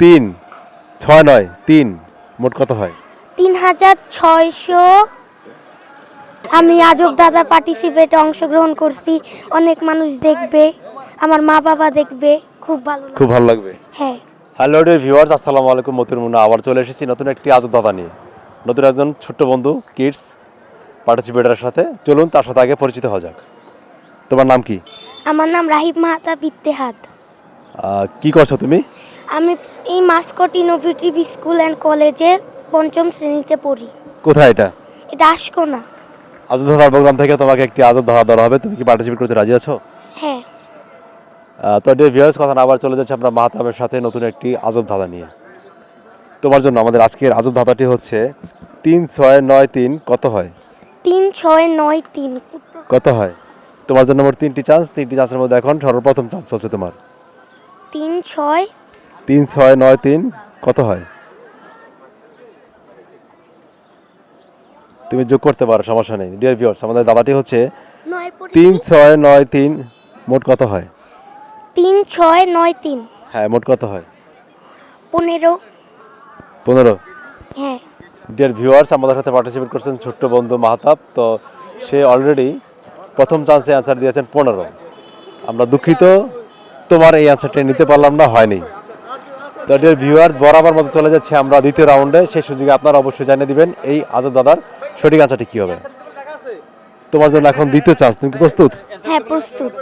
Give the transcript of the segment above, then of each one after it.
তিন ছয় নয় তিন মোট কত হয়? তিন হাজার ছয়শো। আমি আজব দাদা পার্টিসিপেটে অংশগ্রহণ করছি। অনেক মানুষ দেখবে আমার মা বাবা দেখবে খুব ভালো খুব ভালো লাগবে। হ্যাঁ। হ্যালো ডিয়ার ভিউয়ার্স আসসালামু আলাইকুম মতির মুন্না। আবার চলে এসেছি নতুন একটি আজব দাদা নিয়ে। নতুন একজন ছোট্ট বন্ধু কিডস পার্টিসিপেটারের সাথে। চলুন তার সাথে আগে পরিচিত হওয়া যাক। তোমার নাম কি? আমার নাম রাহিব মাহাতা বিত্তেহাত আহ, কি করছ তুমি? আমি এই মাসকট ইনোভেটিভ স্কুল অ্যান্ড কলেজে পঞ্চম শ্রেণীতে পড়ি। কোথায় এটা? এটা আসকো না আজব দাদার প্রোগ্রাম থেকে তোমাকে একটি আজব ধারা দেওয়া হবে। তুমি কি পার্টিসিপেট করতে রাজি আছো? হ্যাঁ। তো ডিয়ার ভিউয়ার্স কথা আবার চলে যাচ্ছে আমরা মাহতাবের সাথে নতুন একটি আজব ধাঁধা নিয়ে। তোমার জন্য আমাদের আজকের আজব ধাঁধাটি হচ্ছে তিন ছয় নয় তিন কত হয়? তিন ছয় নয় তিন। কত হয়? তোমার জন্য মোট তিনটি চান্স তিনটি চান্সের মধ্যে এখন সর্বপ্রথম চান্স হচ্ছে তোমার। তিন ছয় তিন ছয় নয় তিন কত হয়? তুমি যোগ করতে পারো সমস্যা নেই। ডিয়ার ভিউয়ার্স আমাদের দাদাটি হচ্ছে তিন ছয় নয় তিন মোট কত হয়? তিন ছয় নয় তিন। হ্যাঁ মোট কত হয়? পনেরো। পনেরো। হ্যাঁ। ডিয়ার ভিউয়ার্স আমাদের সাথে পার্টিসিপেট করছেন ছোট্ট বন্ধু মাহতাব। তো সে অলরেডি প্রথম চান্সে অ্যান্সার দিয়েছেন পনেরো। আমরা দুঃখিত তোমার এই অ্যান্সারটা নিতে পারলাম না হয়নি। তো ডিয়ার ভিউয়ার্স বরাবর মতো চলে যাচ্ছে আমরা দ্বিতীয় রাউন্ডে। সেই সুযোগে আপনারা অবশ্যই জানিয়ে দিবেন এই আজব দাদার সঠিক অ্যান্সারটি কী হবে। তোমার জন্য এখন দ্বিতীয় চান্স তুমি কি প্রস্তুত? হ্যাঁ প্রস্তুত।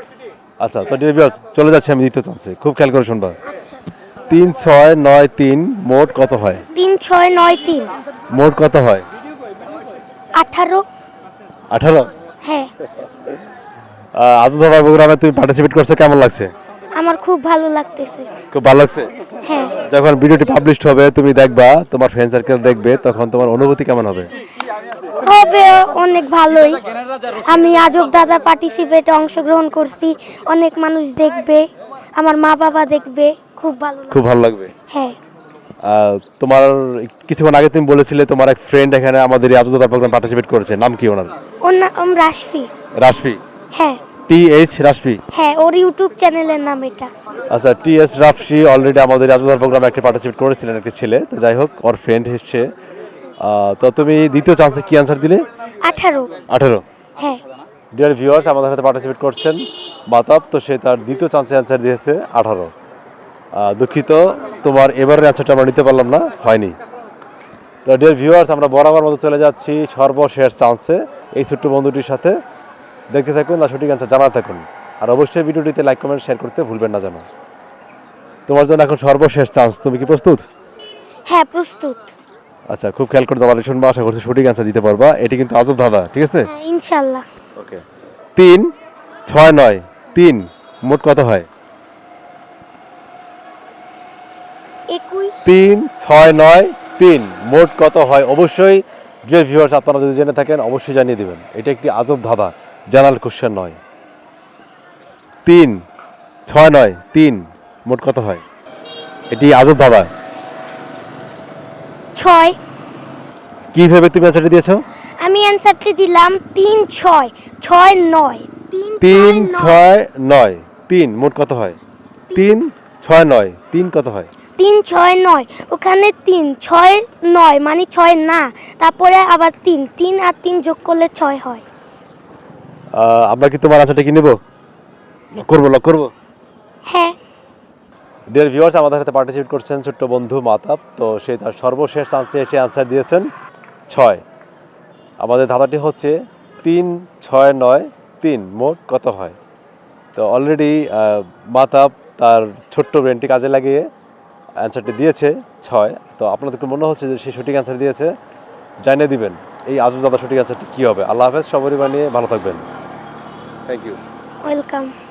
আচ্ছা তো ডিয়ার ভিউয়ার্স চলে যাচ্ছে আমি দ্বিতীয় চান্সে খুব খেয়াল করে শুনবা। তিন ছয় নয় তিন মোট কত হয়? তিন ছয় নয় তিন। মোট কত হয়? আঠারো। আঠারো? হ্যাঁ। আজু দাদার প্রোগ্রামে তুমি পার্টিসিপেট করছ কেমন লাগছে? আমার খুব ভালো লাগতেছে। খুব ভালো লাগছে? হ্যাঁ। যখন ভিডিওটি পাবলিশড হবে তুমি দেখবা তোমার ফ্রেন্ড সার্কেল দেখবে তখন তোমার অনুভূতি কেমন হবে? হবে অনেক ভালোই। আমি আজব দাদা পার্টিসিপেটে অংশগ্রহণ করছি অনেক মানুষ দেখবে আমার মা বাবা দেখবে খুব ভালো খুব ভালো লাগবে। হ্যাঁ। তোমার কিছুক্ষণ আগে তুমি বলেছিলে তোমার এক ফ্রেন্ড এখানে আমাদের এই আজু দাদা প্রোগ্রাম পার্টিসিপেট করেছে নাম কি ওনার? ওর নাম রাশফি। রাশফি। টি এইচ রাশফি হ্যাঁ ওর ইউটিউব চ্যানেলের নাম এটা। আচ্ছা টি এস রাফসি অলরেডি আমাদের আজু প্রোগ্রামে একটি পার্টিসিপেট করেছিলেন একটি ছেলে তো যাই হোক ওর ফ্রেন্ড আহ, তো তুমি দ্বিতীয় চান্সে কি অ্যান্সার দিলে? আঠারো। আঠেরো। হ্যাঁ। ডিয়ার ভিউয়ার্স আমাদের সাথে পার্টিসিপেট করছেন মাতাব তো সে তার দ্বিতীয় চান্সে অ্যান্সার দিয়েছে আঠারো। দুঃখিত তোমার এবারের অ্যান্সারটা আমরা নিতে পারলাম না হয়নি। তো ডিয়ার ভিউয়ার্স আমরা বরাবর মতো চলে যাচ্ছি সর্বশেষ চান্সে এই ছোট্ট বন্ধুটির সাথে। দেখতে থাকুন না সঠিক অ্যান্সার জানা থাকুন। আর অবশ্যই ভিডিওটিতে লাইক কমেন্ট শেয়ার করতে ভুলবেন না যেন। তোমার জন্য এখন সর্বশেষ চান্স তুমি কি প্রস্তুত? হ্যাঁ প্রস্তুত। আচ্ছা খুব খেয়াল করে তোমার শুনব আশা করছি সঠিক অ্যান্সার দিতে পারবা। এটি কিন্তু আজব দাদা ঠিক আছে? হ্যাঁ ইনশাল্লাহ ওকে। তিন ছয় নয় তিন মোট কত হয়? তিন ছয় নয় তিন মোট কত হয়? অবশ্যই যে ভিউয়ার্স আপনারা যদি জেনে থাকেন অবশ্যই জানিয়ে দেবেন। এটা একটি আজব ধাঁধা। জানাল কোশ্চেন নয়। তিন ছয় নয় তিন মোট কত হয়? এটি আজব ধাঁধা। ছয়। কি ভেবে তুমি অ্যান্সারটি দিয়েছ? আমি অ্যান্সারটি দিলাম তিন ছয় ছয় নয়। তিন ছয় নয়। তিন মোট কত হয়? তিন ছয় নয় তিন কত হয়? তিন ছয় নয় ওখানে তিন ছয় নয় মানে ছয় না তারপরে আবার তিন তিন আর তিন যোগ করলে ছয় হয়। আমরা কি তোমার আনসারটা কি নেব? লক করব লক করব? হ্যাঁ। ডিয়ার ভিউয়ার্স আমাদের সাথে পার্টিসিপেট করছেন ছোট্ট বন্ধু মাতাব। তো সে তার সর্বশেষ চান্সে এসে আনসার দিয়েছেন ছয়। আমাদের ধাঁধাটি হচ্ছে তিন ছয় নয় তিন। মোট কত হয়? তো অলরেডি মাতাব তার ছোট্ট ব্রেনটি কাজে লাগিয়ে অ্যান্সারটি দিয়েছে ছয়। তো আপনাদেরকে মনে হচ্ছে যে সে সঠিক অ্যান্সার দিয়েছে? জানিয়ে দিবেন। এই আজব দাদা সঠিক অ্যান্সারটি কী হবে? আল্লাহ হাফেজ সবারই বানিয়ে ভালো থাকবেন। Thank you. Welcome.